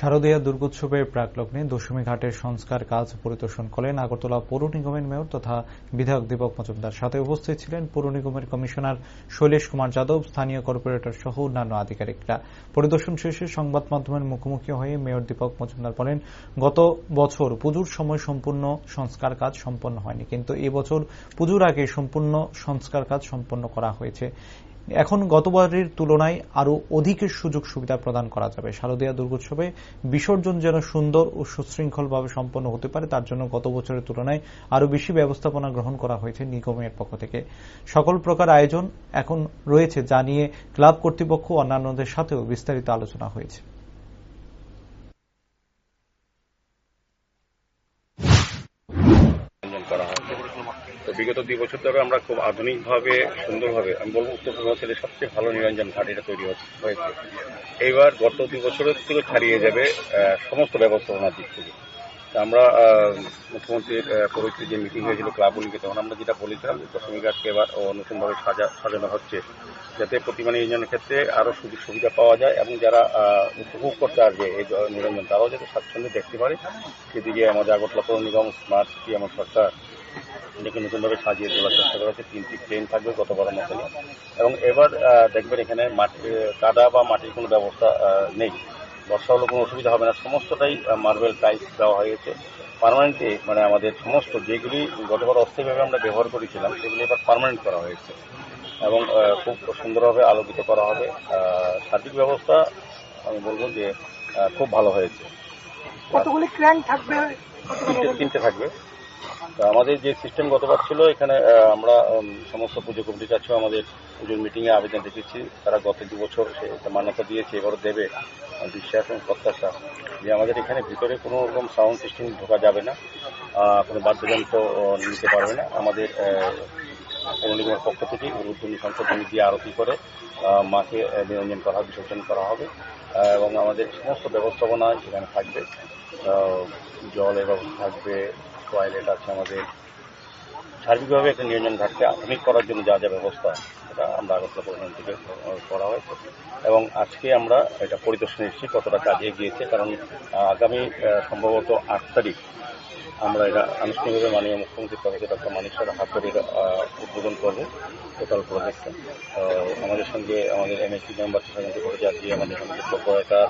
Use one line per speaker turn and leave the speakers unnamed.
শারদীয়া দুর্গোৎসবের প্রাকলগ্নে দশমী ঘাটের সংস্কার কাজ পরিদর্শন করেন আগরতলা পৌর নিগমের মেয়র তথা বিধায়ক দীপক মজুমদার। সাথে উপস্থিত ছিলেন পৌর নিগমের কমিশনার শৈলেশ কুমার যাদব, স্থানীয় কর্পোরেটর সহ অন্যান্য আধিকারিকরা। পরিদর্শন শেষে সংবাদ মাধ্যমের মুখোমুখি হয়ে মেয়র দীপক মজুমদার বলেন, গত বছর পুজোর সময় সম্পূর্ণ সংস্কার কাজ সম্পন্ন হয়নি, কিন্তু এবছর পুজোর আগে সম্পূর্ণ সংস্কার কাজ সম্পন্ন করা হয়েছে। এখন গতবারের তুলনায় আরও অধিক সুযোগ সুবিধা প্রদান করা যাবে। শারদীয়া দুর্গোৎসবে বিসর্জন যেন সুন্দর ও সুশৃঙ্খলভাবে সম্পন্ন হতে পারে, তার জন্য গত বছরের তুলনায় আরও বেশি ব্যবস্থাপনা গ্রহণ করা হয়েছে নিগমের পক্ষ থেকে। সকল প্রকার আয়োজন এখন রয়েছে, যা নিয়ে ক্লাব কর্তৃপক্ষ অন্যান্যদের সাথেও বিস্তারিত আলোচনা হয়েছে।
করা হয়। তো বিগত দুই বছর ধরে আমরা খুব আধুনিকভাবে, সুন্দরভাবে, আমি বলব উত্তর পূর্বাঞ্চলের সবচেয়ে ভালো নিরঞ্জন ঘাট এটা তৈরি হয়েছে। এইবার গত দুই বছরের থেকে ছাড়িয়ে যাবে সমস্ত ব্যবস্থাপনার দিক থেকে। আমরা মুখ্যমন্ত্রীর পরিচিত যে মিটিং হয়েছিল ক্লাবগুলিকে তখন আমরা যেটা বলেছিলাম দশমী ঘাটকে এবার নতুনভাবে সাজা, সাজানো হচ্ছে, যাতে প্রতিমা নিরঞ্জনের ক্ষেত্রে আরও সুযোগ সুবিধা পাওয়া যায় এবং যারা উপভোগ করতে আসবে এই নিরঞ্জন, তারাও যাতে স্বাচ্ছন্দ্যে দেখতে পারে। সেদিকে আমাদের আগরতলা পৌর নিগম, স্মার্ট সিটি, আমার সরকার এটাকে নতুনভাবে সাজিয়ে তোলার চেষ্টা করা হচ্ছে। তিনটি ট্রেন থাকবে গতবারের মতনই। এবং এবার দেখবেন এখানে মাটি কাদা বা মাটির কোনো ব্যবস্থা নেই। বর্ষা হলে কোনো অসুবিধা হবে না। সমস্তটাই মার্বেল টাইলস দেওয়া হয়েছে। পার্মানেন্টলি মানে আমাদের সমস্ত যেগুলি গতবার অস্থায়ীভাবে আমরা ব্যবহার করেছিলাম সেগুলি এবার পার্মানেন্ট করা হয়েছে। এবং খুব সুন্দরভাবে আলোকিত করা হবে। সার্বিক ব্যবস্থা আমি বলব যে খুব ভালো হয়েছে।
কতগুলি ক্র্যাঙ্ক থাকবে?
তিনটে থাকবে। আমাদের যে সিস্টেম গতবার ছিল এখানে আমরা সমস্ত পুজো কমিটির কাছেও আমাদের পুজোর মিটিংয়ে আবেদন রেখেছি। তারা গত দু বছর সে একটা মান্যতা দিয়েছে এবারও দেবে। বিশ্বাস এবং প্রত্যাশা যে আমাদের এখানে ভিতরে কোনো রকম সাউন্ড সিস্টেম ঢোকা যাবে না। কোনো বাদ্যযন্ত্র নিতে পারবে না। আমাদের আহ, পৌর নিগমের পক্ষ থেকে উদ্যোগী সংশোধনী দিয়ে আরতি করে মাকে নিরঞ্জন করা বিসর্জন করা হবে। এবং আমাদের সমস্ত ব্যবস্থাপনা এখানে থাকবে। জলের ব্যবস্থা থাকবে টয়লেট আছে আমাদের। সার্বিকভাবে একটা নিরঞ্জন ঘাটকে আধুনিক করার জন্য যা যা ব্যবস্থা সেটা আমরা আগরতলা পরিবহন থেকে করা হয়েছে। এবং আজকে আমরা এটা পরিদর্শনে এসেছি কতটা কাজ এগিয়েছে কারণ আগামী সম্ভবত আট তারিখ আমরা এটা আনুষ্ঠানিকভাবে মাননীয় মুখ্যমন্ত্রী প্রফেসর ডক্টর মানিক সাহের হাত আহ, উদ্বোধন করব টোটাল প্রজেক্টটা আমাদের সঙ্গে আমাদের এমএসপি মেম্বার সেখানে করে যাচ্ছি আমাদের সঙ্গে কর্পোরেটার